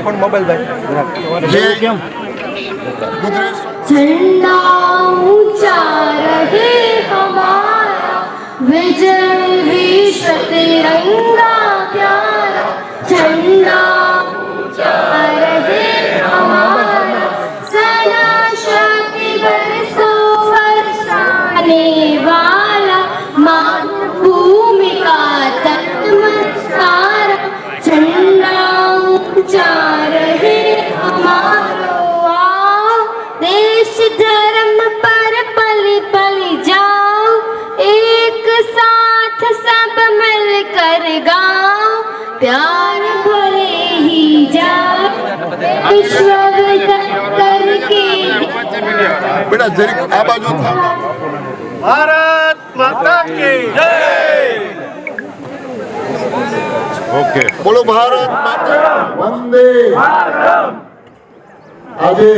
ઉત્તરાખંડ મોબાઈલભાઈ કેમ ઝંડા ઊંચા રહે હમારા વિજય વિશ્વ તિરંગા બેટા જરીક આ બાજુ ભારત માતા કી જય. ઓકે. બોલો ભારત માતા વંદે આજે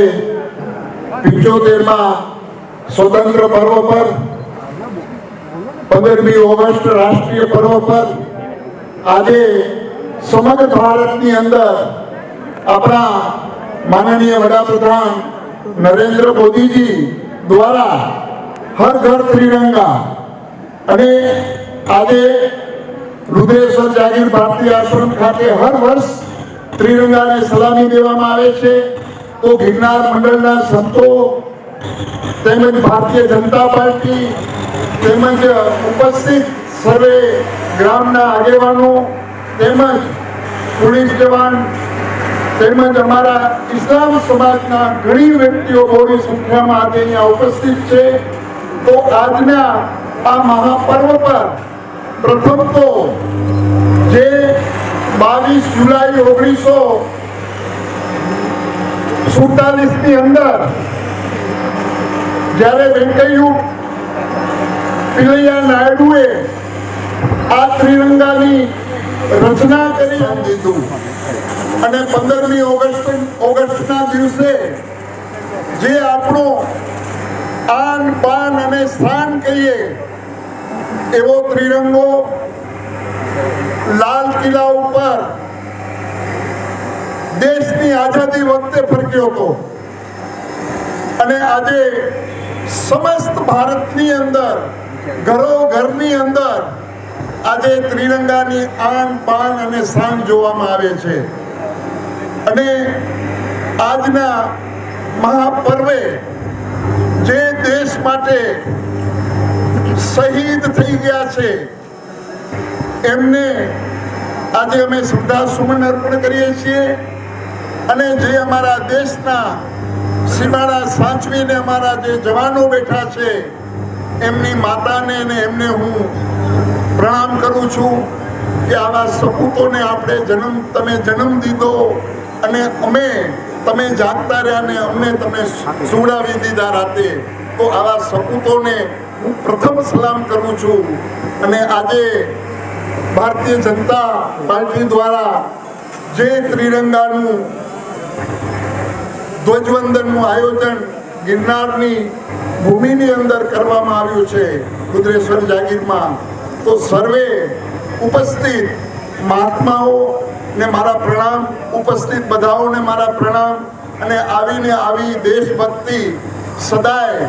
પિત્યોતેરમાં સ્વતંત્ર પર્વ પર પંદરમી ઓગસ્ટ રાષ્ટ્રીય પર્વ પર આજે સમગ્ર ભારતની અંદર આપણા માનનીય વડાપ્રધાન નરેન્દ્ર મોદીજી દ્વારા હર ઘર ત્રિરંગા. અને આજે રુદ્રેશ્વર જાગીર ભારતીય આશ્રમ ખાતે હર વર્ષ ત્રિરંગાને સલામી દેવામાં આવે છે. તો ગિરનાર મંડળના સંતો તેમજ ભારતીય જનતા પાર્ટી તેમજ ઉપસ્થિત સર્વે ગ્રામના આગેવાનો તેમજ પોલીસ જવાન તેમજ અમારા ઇસ્લામ સમાજના ઘણી વ્યક્તિઓ બહોળી સંખ્યામાં આજે અહીંયા ઉપસ્થિત છે. તો આજના આ મહાપર્વ પર પ્રથમ તો જે બાવીસ જુલાઈ ઓગણીસો સુડતાલીસની અંદર જ્યારે વેંકૈયુ પિલૈયા નાયડુએ આ ત્રિરંગાની રચના કરી. દીધું અને પંદરમી ઓગસ્ટ, ઓગસ્ટના દિવસે જે આપણો આન, પાન અને સ્થાન કહીએ, એવો ત્રિરંગો લાલ કિલ્લા ઉપર દેશની આઝાદી વખતે ફરક્યો હતો. અને આજે સમસ્ત ભારતની અંદર ઘરો ઘરની અંદર આજે ત્રિરંગાની આન, પાન અને શાન જોવામાં આવે છે. અને આજના મહાપર્વે જે દેશ માટે શહીદ થઈ ગયા છે, એમને આજે અમે શ્રદ્ધા સુમન અર્પણ કરીએ છીએ અને જે અમારા દેશના સીમાડા સાચવીને અમારા જે જવાનો બેઠા છે, એમની માતાને અને એમને હું પ્રણામ કરું છું કે આવા સપૂતોને આપણે જન્મ, તમે જન્મ દીધો અને અમે, તમે જાગતા રહ્યા ને અમને તમે સુવડાવી દીધા રાતે, તો આવા સપૂતોને હું પ્રથમ સલામ કરું છું. અને આજે ભારતીય જનતા પાર્ટી દ્વારા જે ત્રિરંગાનું ધ્વજવંદનનું આયોજન ગિરનારની ભૂમિની અંદર કરવામાં આવ્યું છે રુદ્રેશ્વર જાગીરમાં, તો સર્વે ઉપસ્થિત મહાત્માઓ ને મારા પ્રણામ, ઉપસ્થિત બધાઓને મારા પ્રણામ અને આવીને આવી દેશભક્તિ સદાય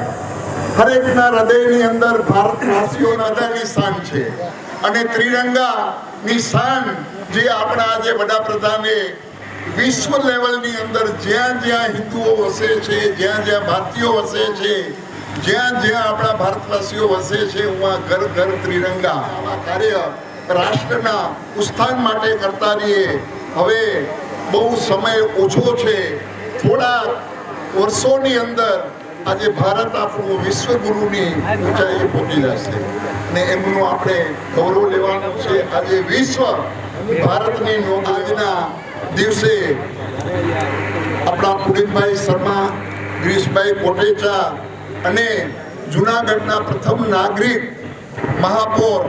હરેકના હૃદયની અંદર ભારતવાસીઓના હૃદયની શાન છે. અને ત્રિરંગાની શાન જે આપણા આજે વડાપ્રધાને વિશ્વ લેવલની અંદર જ્યાં જ્યાં હિન્દુઓ વસે છે, જ્યાં જ્યાં ભારતીયો વસે છે, જ્યાં જ્યાં આપણા ભારતવાસીઓ વસે છે, હું ઘર ઘર ત્રિરંગા, આવા કાર્ય રાષ્ટ્રના ઉત્થાન માટે કરતા રહીએ. હવે બહુ સમય ઓછો છે. થોડા વર્ષોની અંદર આજે ભારત આપણું વિશ્વગુરુની ઊંચાઈએ પહોંચી જશે. ને એમનું આપણે ગૌરવ લેવાનું છે. આજે વિશ્વ ભારતની આજના દિવસે આપણા પુનિતભાઈ શર્મા, ગિરીશભાઈ કોટેચા અને જુનાગઢના પ્રથમ નાગરિક મહાપૌર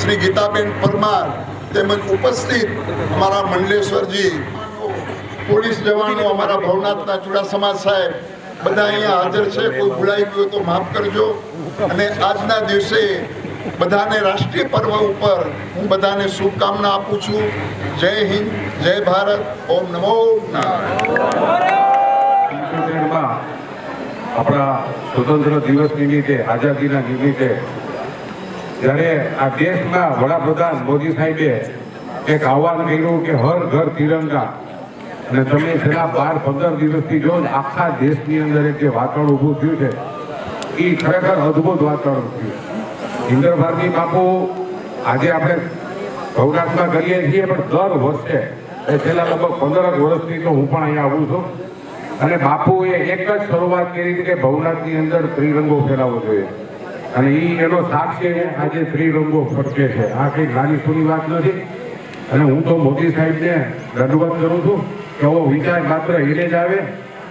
શ્રી ગીતાબેન પરમાર તેમજ ઉપસ્થિત અમારા મંડલેશ્વરજી, પોલીસ જવાનો, અમારા ભવનાથના ચુડાસમા સાહેબ, બધા અહીંયા હાજર છે. કોઈ ભૂલાઈ ગયું તો માફ કરજો. અને આજના દિવસે બધાને રાષ્ટ્રીય પર્વ ઉપર હું બધાને શુભકામના આપું છું. જય હિન્દ, જય ભારત, ઓમ નમો નારાયણ. આપણા સ્વતંત્ર દિવસ નિમિત્તે, આઝાદીના નિમિત્તે જ્યારે આ દેશના વડાપ્રધાન મોદી સાહેબે એક આહવાન કર્યું કે હર ઘર તિરંગા. અને તમે છેલ્લા બાર, પંદર દિવસથી જો આખા દેશની અંદર એક જે વાતાવરણ ઊભું થયું છે એ ખરેખર અદ્ભુત વાતાવરણ થયું. ઇન્દ્ર ભારતી બાપુ, આજે આપણે ભવનાથમાં કરીએ છીએ, પણ દર વર્ષે, એ છેલ્લા લગભગ પંદર વર્ષથી તો હું પણ અહીંયા આવું છું. અને બાપુએ એક જ શરૂઆત કરી કે ભવનાથની અંદર ત્રિરંગો ફેલાવવો જોઈએ. અને એ એનો સાથ છે, આજે ત્રિરંગો ફરકે છે. આ કંઈ નાની સુની વાત નથી. અને હું તો મોદી સાહેબને દંડવત કરું છું કે આવો વિચાર માત્ર એને જ આવે.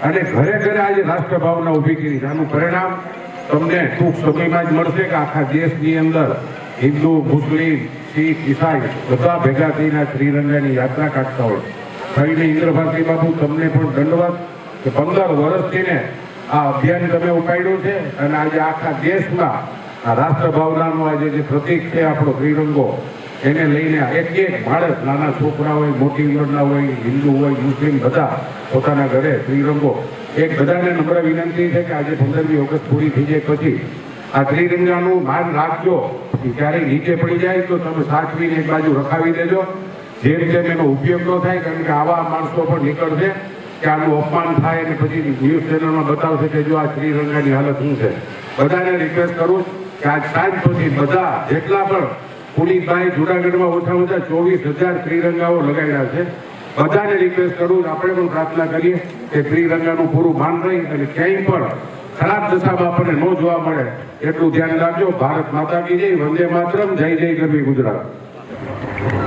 અને ઘરે ઘરે આજે રાષ્ટ્રભાવના ઊભી કરી આનું પરિણામ તમને ટૂંક સમયમાં જ મળશે કે આખા દેશની અંદર હિન્દુ, મુસ્લિમ, શીખ, ઈસાઈ બધા ભેગા થઈને ત્રિરંગાની યાત્રા કાઢતા હોય. થઈને ઇન્દ્રભારતી બાબુ તમને પણ દંડવત કે પંદર વર્ષથી ને આ અભિયાન તમે ઉપાડ્યું છે અને આજે આખા દેશમાં આ રાષ્ટ્રભાવનાનું આજે જે પ્રતિક છે આપણો ત્રિરંગો, એને લઈને એક એક માણસ નાના છોકરા હોય, મોટી ઉંમરના હોય, હિન્દુ હોય, મુસ્લિમ બધા પોતાના ઘરે ત્રિરંગો. એક બધાને નમ્ર વિનંતી છે કે આજે પંદરમી ઓગસ્ટ પૂરી થઈ જાય પછી આ ત્રિરંગાનું માન રાખજો. કે ક્યારેય નીચે પડી જાય તો તમે સાચવીને એક બાજુ રખાવી દેજો. જેમ જેમ એનો ઉપયોગ ન થાય, કારણ કે આવા માણસો પણ નીકળશે. કે આનું અપમાન થાય અને પછી ન્યૂઝ ચેનલમાં બતાવશે કે જો આ શ્રીરંગાની હાલત શું છે. બધાને રિક્વેસ્ટ કરું કે આજ સાંજ પછી બધા જેટલા પણ પુનિતભાઈ જુનાગઢમાં ઓછા ઓછા ચોવીસ હજાર શ્રીરંગાઓ લગાવ્યા છે બધાને રિક્વેસ્ટ કરું આપણે પણ પ્રાર્થના કરીએ કે શ્રીરંગાનું પૂરું માન રહી અને ક્યાંય પણ ખરાબ દશામાં આપણને ન જોવા મળે. એટલું ધ્યાન રાખજો. ભારત માતા કી જય વંદે માતરમ જય જય ગરવી ગુજરાત.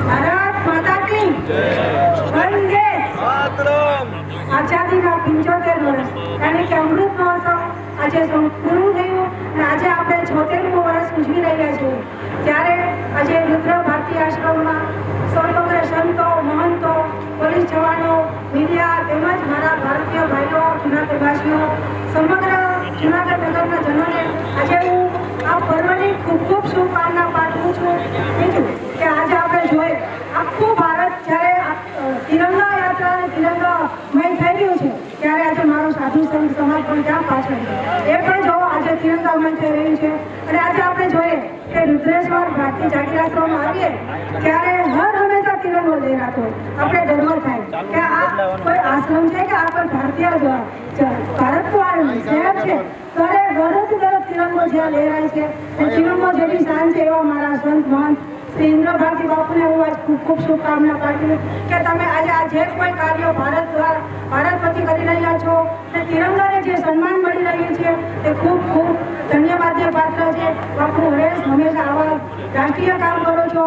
ભારત માતા કી વંદે. આઝાદીના પંચોતેર વર્ષ. કારણ કે અમૃત મહોત્સવ આજે પૂરું થયું અને આજે આપણે છોતેરમું વર્ષ ઉજવી રહ્યા છીએ. ત્યારે આજે રુદ્ર ભારતી આશ્રમમાં સમગ્ર સંતો, મહંતો, પોલીસ જવાનો, મીડિયા તેમજ મારા ભારતીય ભાઈઓ, જુનાગઢવાસીઓ, સમગ્ર જુનાગઢ નગરના જનોને આજે હું આ પર્વની ખૂબ ખૂબ શુભકામના પાઠવું છું. બીજું કે આજે આપણે જોઈએ આખું ભારત જ્યારે તિરંગા યાત્રા અને તિરંગામય થઈ ગયું છે ત્યારે આજે મારો સાધુ સંત સમાજ પણ પાછળ. એ પણ જો આજે તિરંગામાં થઈ રહ્યું છે, અને આજે આપણે જોઈએ કે રુદ્રેશ્વર ભારતી જાગીર આશ્રમમાં આવીએ, ત્યારે હર હંમેશા તિરંગો લઈ રાખો આપણે ગર્વ થાય કે આ કોઈ આશ્રમ છે કે આ કોઈ ભારતીય જ- ભારત તો આ શહેર છે. ત્યારે ગર્વથી ગર્વ તિરંગો જ્યાં લહેરાય છે. તિરંગો જેવી શાન છે એવા મારા સંત મહંત શ્રી ઇન્દ્ર ભારતી બાપુને હું આજ ખૂબ ખૂબ શુભકામના પાઠવું કે તમે આજે આ જે કોઈ કાર્યો ભારત દ્વારા ભારત પછી કરી રહ્યા છો તે તિરંગાને જે સન્માન મળી રહ્યું છે તે ખૂબ ખૂબ ધન્યવાદને પાત્ર છે. બાપુ હરેશ હંમેશા આવા રાષ્ટ્રીય કામ કરો છો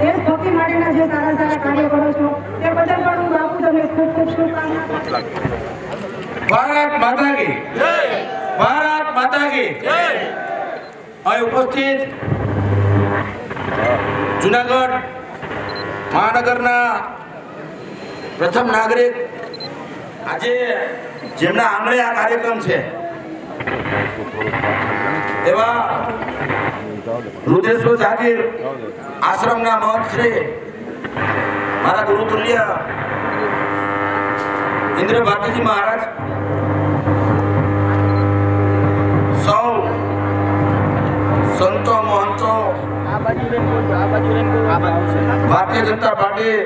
દેશભક્તિ માટેના જે સારા સારા કાર્યો કરો છો તે બદલ પણ હું બાપુ તમને ખૂબ ખૂબ શુભકામના ભારત માતા કી. ભારત માતા કી. અહીં ઉપસ્થિત જુનાગઢ મહાનગરના પ્રથમ નાગરિક. આજે જેમના આંગણે આ કાર્યક્રમ છે, એવા રુદ્રેશ્વર જાગીર આશ્રમના મહંત શ્રી મારા ગુરુતુલ્ય ઇન્દ્ર ભારતીજી મહારાજ. સૌ સંતો, મહંતો ભારતીય જનતા પાર્ટી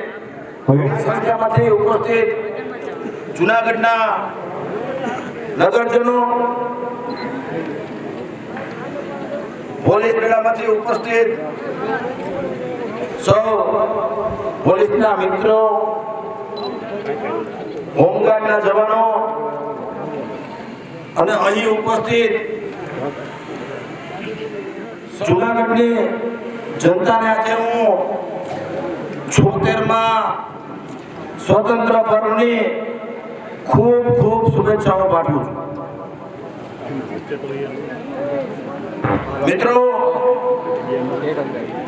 સંખ્યામાંથી ઉપસ્થિત જુનાગઢના નગરજનો, પોલીસ બેડામાંથી ઉપસ્થિત સૌ પોલીસના મિત્રો, હોમગાર્ડના જવાનો, અને અહીં ઉપસ્થિત જુનાગઢની જનતાને આજે હું છોતેરમાં સ્વતંત્ર પર્વની ખૂબ ખૂબ શુભેચ્છાઓ પાઠવું છું. મિત્રો,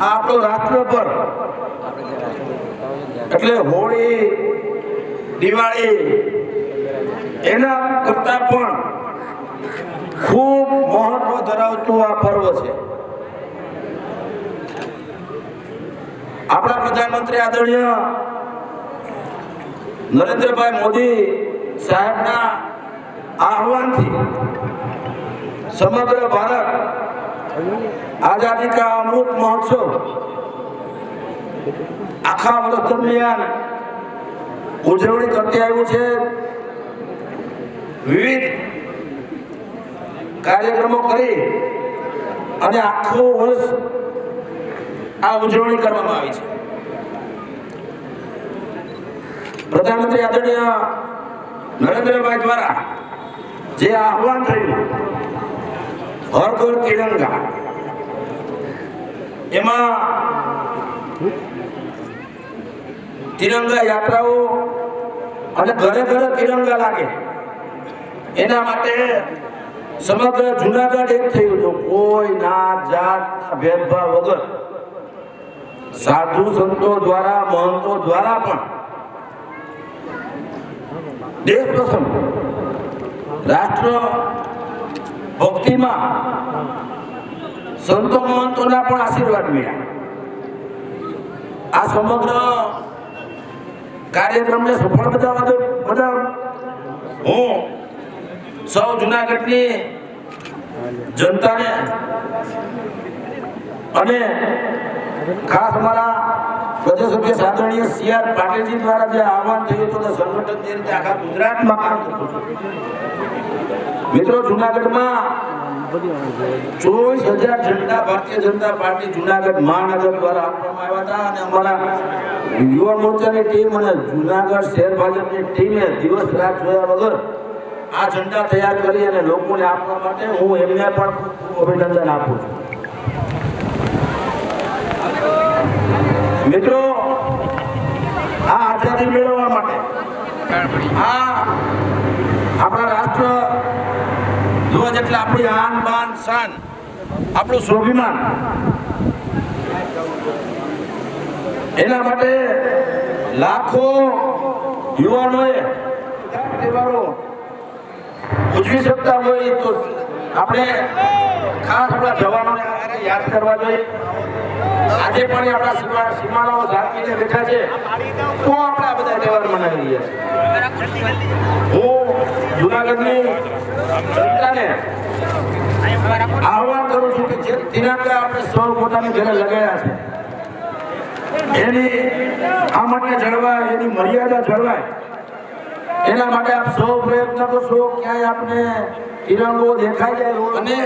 આપણો રાષ્ટ્ર પર, એટલે હોળી, દિવાળી, એના કરતા પણ ખૂબ મહત્વ ધરાવતું આ પર્વ છે. આપણા પ્રધાનમંત્રી આદરણીય નરેન્દ્રભાઈ મોદી સાહેબના આહવાનથી સમગ્ર ભારત આઝાદી કા અમૃત મહોત્સવ આખા વર્ષ દરમિયાન ઉજવણી કરતી આવ્યું છે. વિવિધ કાર્યક્રમો કરી અને આખું વર્ષ આ ઉજવણી કરવામાં આવી છે. પ્રધાનમંત્રી આદરણીય નરેન્દ્રભાઈ દ્વારા જે આહવાન થયું હર ઘર તિરંગા, એમાં તિરંગા યાત્રાઓ અને ઘરે ઘરે તિરંગા લાગે. એના માટે સમગ્ર જુનાગઢ એક થયું હતું. કોઈ ના જાત ભેદભાવ વગર સાધુ સંતો દ્વારા, મહંતો દ્વારા પણ દેશ પ્રથમ રાષ્ટ્ર ભક્તિમાં સંતો મહંતોના પણ આશીર્વાદ મળ્યા. આ સમગ્ર કાર્યક્રમને સફળ બધા બધા હું સૌ જુનાગઢની જનતાને અને ખાસ અમારા અધ્યક્ષ આદરણીય સી આર પાટીલજી દ્વારા જે આહવાન થયું હતું સંગઠન જે રીતે આખા ગુજરાતમાં મિત્રો, જુનાગઢમાં ચોવીસ હજાર ઝંડા ભારતીય જનતા પાર્ટી જુનાગઢ મહાનગર દ્વારા આપવામાં આવ્યા હતા અને અમારા યુવા મોરચાની ટીમ અને જુનાગઢ શહેર ભાજપની ટીમે દિવસ રાત જોયા વગર આ ઝંડા તૈયાર કરી અને લોકોને આપવા માટે હું એમને પણ અભિનંદન આપું છું. મિત્રો, આ આઝાદી મેળવવા માટે, આ આપણા રાષ્ટ્ર ધ્વજ એટલે આપણી આન, બાન, શાન, આપણું સ્વાભિમાન, એના માટે લાખો યુવાનોએ તહેવારો ઉજવી શકતા હોય તો આપણે ખાસ આપણા જવાનોને યાદ કરવા જોઈએ. આજે પણ આપણા સીમા સીમાડાઓ ઝાંકીને બેઠા છે. તો આપણે આ બધા તહેવાર મનાવી રહ્યા છીએ. હું જુનાગઢની જનતાને આહવાન કરું છું કે જે દિનાંકા આપણે સૌ પોતાની ઘરે લગાવ્યા છે. એની આ માટે જળવાય, એની મર્યાદા જળવાય. એના માટે આપ સૌ પ્રયત્ન કરશો ક્યાંય આપણે તિરંગો દેખાઈ જાય અને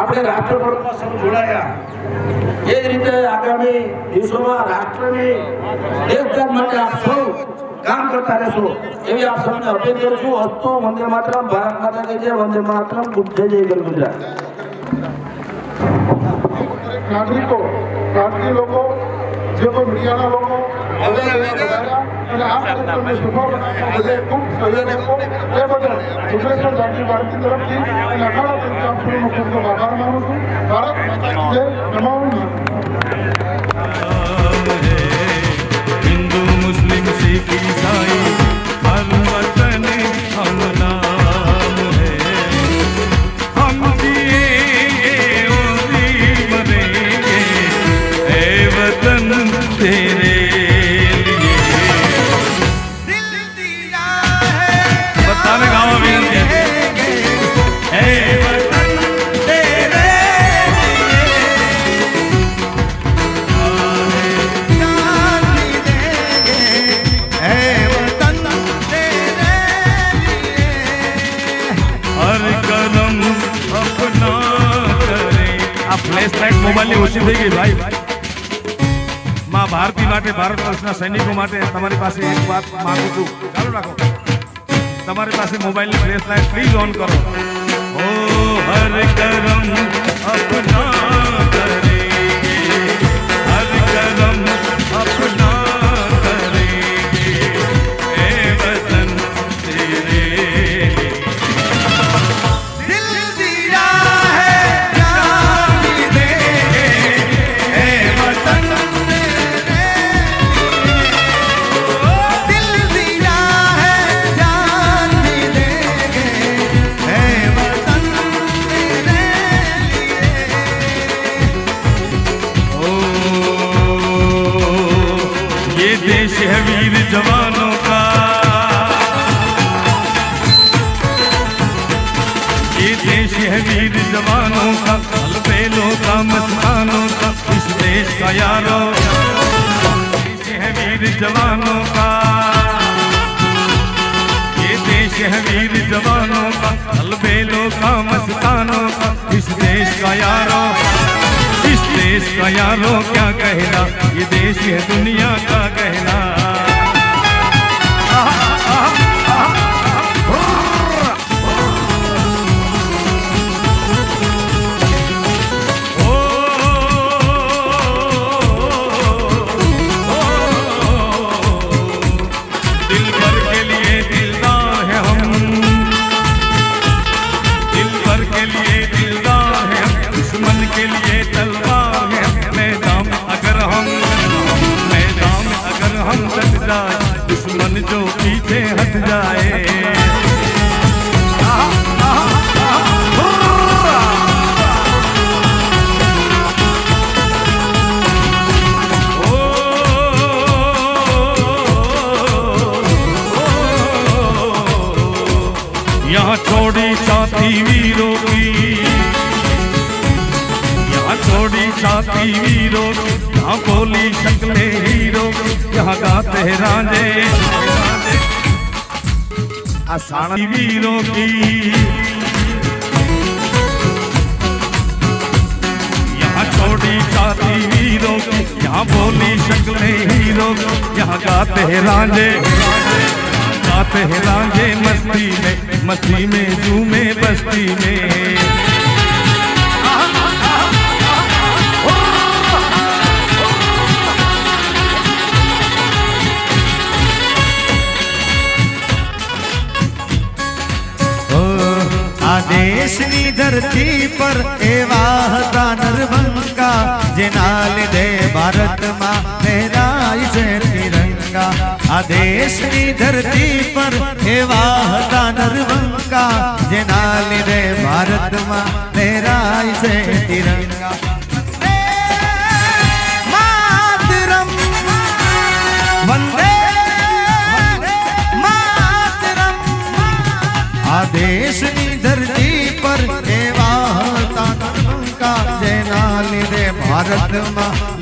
આપણે રાષ્ટ્રપતિમાં સૌ જોડાયા. એ જ રીતે આગામી દિવસોમાં રાષ્ટ્રની દેશદાર માટે આપ સૌ કામ કરતા રહેશો. એવી આપ સૌને અપીલ કરું છું હસ્તો વંદે માતરમ ભારત માતા કી જય વંદે માતરમ જય જય ગર ગુજરાત. નાગરિકો ભારતીય લોકો જે કોઈ મીડિયાના લોકો બધા મુસ્લિમ શીખ અને માટે તમારી પાસે એક વાત માંગુ છું. ચાલુ રાખો. તમારી પાસે મોબાઈલની ફ્લેશ લાઈટ પ્લીઝ ઓન કરો. ઓ હર કરમ અપના કરેંગે जवानों का ये देश है वीर जवानों का अलबेलों का मस्तानों का इस देश का यारो इस देश का यारो क्या कहना ये देश है दुनिया का कहना पीछे जाए। यहाँ छोड़ी छाती वीरों की, यहाँ छोड़ी छाती वीरों की यहाँ बोली शक्लें हीरो यहाँ गाते हैं रांझे आसानी वीरों की यहाँ छोड़ी छाती वीरों की यहाँ बोली शक्लें हीरो की, यहाँ गाते हैं रांझे गाते हैं रांझे मस्ती में मस्ती में झूमे बस्ती में આ દેશની ધરતી પર એવા હતા નરભંકા જેના લીધે ભારતમાં લહેરાય છે તિરંગા આ દેશની ધરતી પર એવા હતા નરભંકા જેના લીધે ભારતમાં લહેરાય છે તિરંગા માતરમ વંદે માતરમ આ દેશની ભારતમાં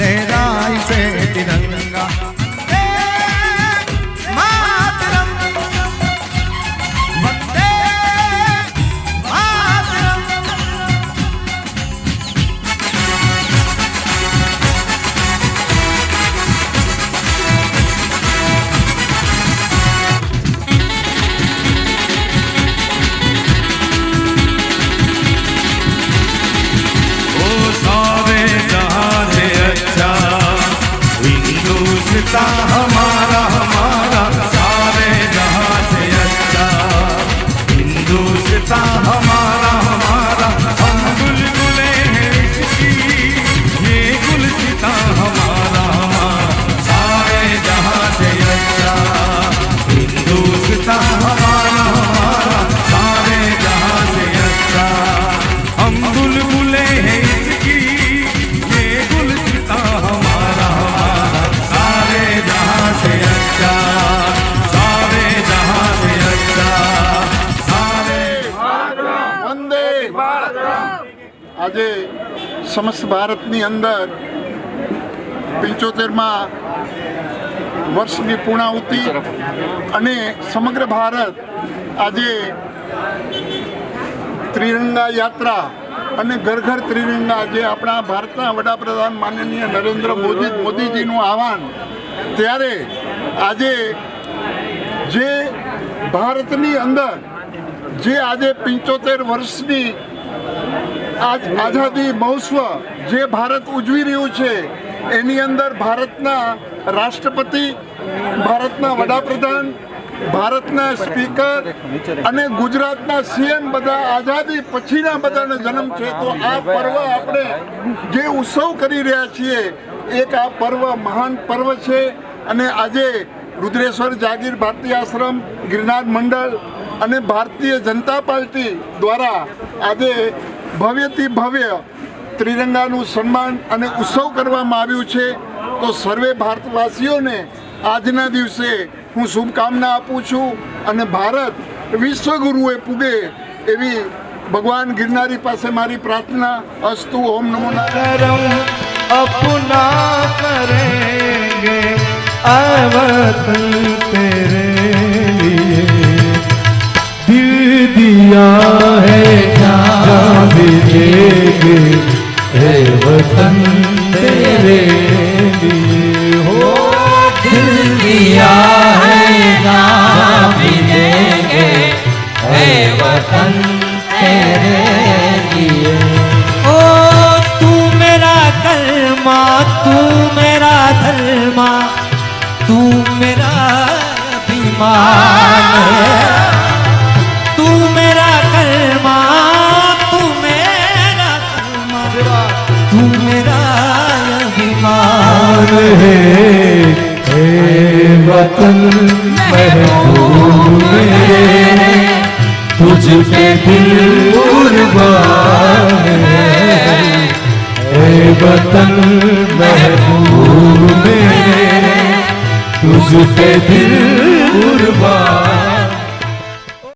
આજે સમસ્ત ભારતની અંદર પંચોતેરમાં વર્ષની પૂર્ણાહુતિ અને સમગ્ર ભારત આજે ત્રિરંગા યાત્રા અને ઘર ઘર ત્રિરંગા જે આપણા ભારતના વડાપ્રધાન માનનીય નરેન્દ્ર મોદી મોદીજીનું આહવાન, ત્યારે આજે જે ભારતની અંદર જે આજે પંચોતેર વર્ષની આજ આઝાદી મહોત્સવ જે ભારત ઉજવી રહ્યું છે, એની અંદર ભારતના રાષ્ટ્રપતિ, ભારતના વડાપ્રધાન, ભારતના સ્પીકર અને ગુજરાતના સીએમ બધા આઝાદી પછીના બધાનો જન્મ છે. તો આ પર્વ આપણે જે ઉત્સવ કરી રહ્યા છીએ, એક આ પર્વ મહાન પર્વ છે અને આજે રુદ્રેશ્વર જાગીર ભારતીય આશ્રમ, ગિરનાર મંડળ અને ભારતીય જનતા પાર્ટી દ્વારા આજે ભવ્યથી ભવ્ય ત્રિરંગાનું સન્માન અને ઉત્સવ કરવામાં આવ્યું છે, તો સર્વે ભારતવાસીઓને આજના દિવસે હું શુભકામના આપું છું અને ભારત વિશ્વગુરુએ પૂગે એવી ભગવાન ગિરનારી પાસે મારી પ્રાર્થના, અસ્તુ, ઓમ નમો અપના કરેંગે અવતન દિયા देंगे हे वतन तेरे लिए हो दिल दिया है जान भी देंगे हे वतन तेरे महबूब मेरे तुझ पे दिल कुर्बान है हे वतन महबूब मेरे तुझ पे दिल कुर्बान